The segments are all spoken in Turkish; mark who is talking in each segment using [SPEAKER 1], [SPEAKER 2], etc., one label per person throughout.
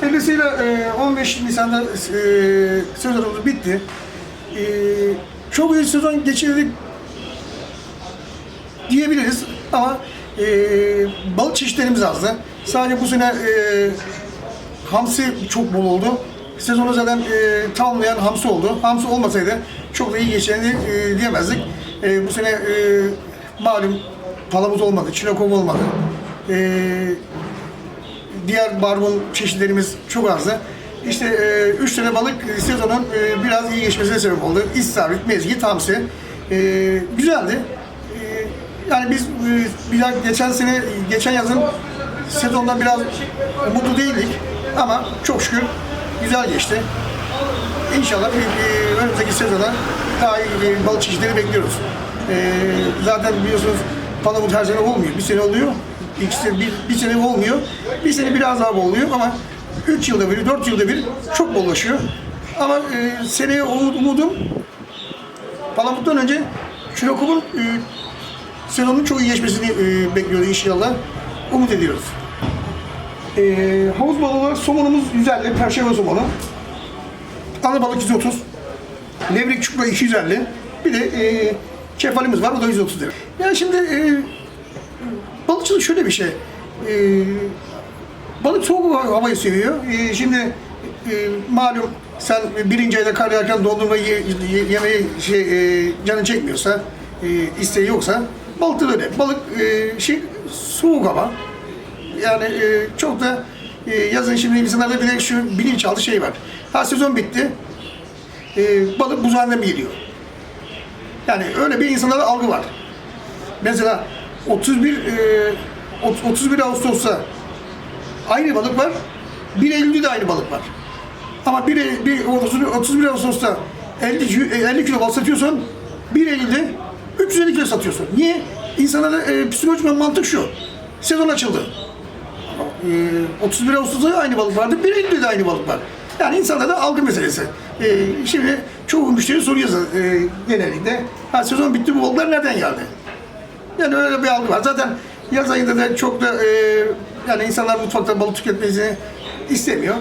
[SPEAKER 1] Hayırlısıyla e, 15 Nisan'da e, sezonumuz bitti. E, çok iyi sezon geçirdik diyebiliriz ama e, balık çeşitlerimiz azdı. Sadece bu sene e, hamsi çok bol oldu. Sezonu zaten e, tamamlayan hamsi oldu. Hamsi olmasaydı çok da iyi geçeceğini e, diyemezdik. E, bu sene e, malum palamut olmadı, çinekop olmadı. E, diğer barbun çeşitlerimiz çok azdı. İşte e, üç tane balık e, sezonun e, biraz iyi geçmesine sebep oldu. İstavrit, mezgit, hamsi. E, güzeldi. E, yani biz e, bir daha geçen sene, geçen yazın sezondan biraz mutlu değildik. Ama çok şükür güzel geçti. İnşallah bir önümüzdeki sezona daha iyi balık çeşitleri bekliyoruz. E, zaten biliyorsunuz palamut her sene olmuyor. Bir sene oluyor. İkisi bir, bir sene olmuyor. Bir sene biraz daha oluyor ama 3 yılda bir, 4 yılda bir çok bollaşıyor. Ama e, seneye umudum Palamut'tan önce Çinokop'un e, sezonun çok iyi geçmesini e, bekliyoruz inşallah. Umut ediyoruz. E, havuz balığı olarak somonumuz 150, perşembe somonu. Ana balık 130. Levrek çupra 250. Bir de e, kefalimiz var, o da 130 lira. Yani şimdi e, balıkçılık şöyle bir şey. E, balık soğuk hava- havayı seviyor. E, şimdi e, malum sen birinci ayda kar yağarken dondurma ye, ye- yemeği şey, e, canın çekmiyorsa, e, isteği yoksa balık da öyle. Balık e, şey soğuk hava. Yani e, çok da e, yazın şimdi insanlarda bir de şu bilinçaltı şey var. Ha sezon bitti. E, balık buz haline mi geliyor? Yani öyle bir insanlarda algı var. Mesela 31 e, ot- 31 Ağustos'ta aynı balık var. 1 Eylül'de de aynı balık var. Ama 1, Eylül- bir, 30 31 Ağustos'ta 50, kilo- 50 kilo balık satıyorsan 1 Eylül'de 350 kilo satıyorsun. Niye? İnsanlarda e, psikolojik mantık şu. Sezon açıldı. E, 31 Ağustos'ta aynı balık vardı, 1 Eylül'de de aynı balık var. Yani insanlarda algı meselesi. E, şimdi çoğu müşteri soruyor e, genellikle. Ha, sezon bitti bu balıklar nereden geldi? Yani öyle bir algı var. Zaten yaz ayında da çok da e, yani insanlar mutfakta balık tüketmesini istemiyor.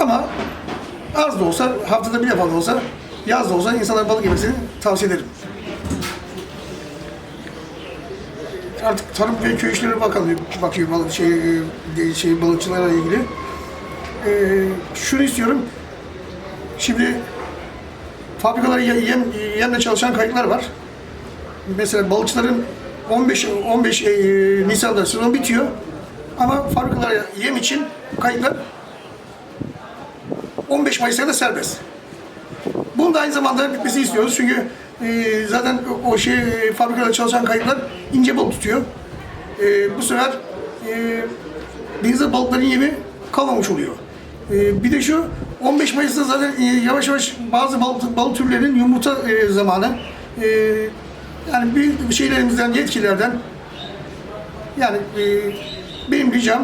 [SPEAKER 1] Ama az da olsa, haftada bir defa da olsa, yaz da olsa insanlar balık yemesini tavsiye ederim. Artık Tarım ve Köy İşleri Bakanlığı bakıyor balık şey, e, şey balıkçılara ilgili. E, şunu istiyorum. Şimdi fabrikalara ye- yem, yemle çalışan kayıklar var. Mesela balıkçıların 15 15 e, Nisan'da sezon bitiyor. Ama fabrikalara yem için kayıklar 15 Mayıs'ta da serbest. Bunu da aynı zamanda bitmesini istiyoruz çünkü e, zaten o- şey e, fabrikada çalışan kayıklar ince balık tutuyor. E, bu sefer e, denizde balıkların yemi kalmamış oluyor. E, bir de şu 15 Mayıs'ta zaten e, yavaş yavaş bazı balık, balık türlerinin yumurta e, zamanı. E, yani bir şeylerimizden, yetkililerden yani e, benim ricam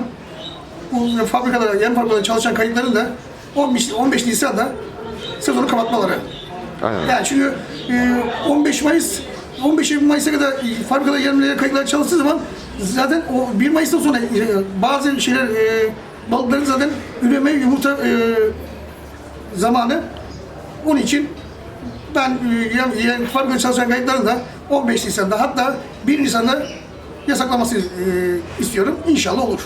[SPEAKER 1] bu fabrikalara, yem fabrikalarında çalışan kayıkların da 15, 15 Nisan'da sezonu kapatmaları.
[SPEAKER 2] Aynen.
[SPEAKER 1] Yani çünkü e, 15 Mayıs 15 Mayıs'a kadar e, fabrikada yarımlayan kayıklar çalıştığı zaman zaten o 1 Mayıs'tan sonra e, bazı şeyler e, balıkların zaten üreme yumurta e, zamanı onun için ben e, yan- yan- fabrikada çalışan kayıkların da 15 Nisan'da hatta 1 Nisan'da yasaklaması e, istiyorum. İnşallah olur.